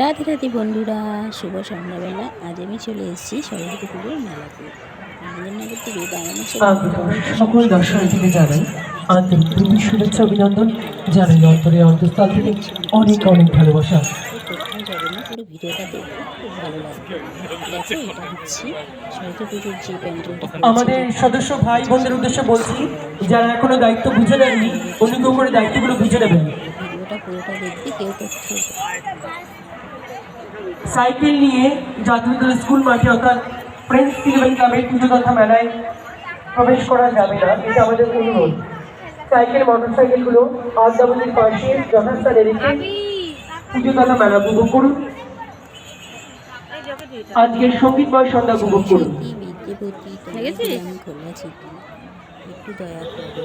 রাধে রাধে বন্ধুরা শুভ সন্ধ্যাবেলা। আজ আমি চলে এসেছি সরস্বতী পুজোর মেলাতে। সকল দর্শনার্থীকে জানাই আন্তরিক প্রীতি শুভেচ্ছা অভিনন্দন। জানাই অন্তরে অন্তঃস্থল থেকে অনেক অনেক ভালোবাসা। কোথাও যাবে না পুরো ভিডিওটা দেখবে খুব ভালো লাগবে। দেখো এটা হচ্ছে সরস্বতী পুজোর যে প্যান্ডেলটা আমাদের সদস্য ভাই বোনদের উদ্দেশ্যে বলছি যারা এখনও দায়িত্ব বুঝে নেননি অনুগ্রহ করে দায়িত্বগুলো বুঝে নেবেন। ভিডিওটা পুরোটা কেউ তথ্য সাইকেল নিয়ে জাতীয় স্কুল মাঠে, অর্থাৎ ফ্রেন্ডস ইলেভেন ক্লাবের পুজো তথা মেলায় প্রবেশ করা যাবে না, এটা আমাদের অনুরোধ। সাইকেল মোটর সাইকেলগুলো আদ্যাবতীর পাশে যথাস্থানে রেখে পুজো তথা মেলা উপভোগ করুন। আজকের সঙ্গীতময় সন্ধ্যা উপভোগ করুন। একটু দয়া করো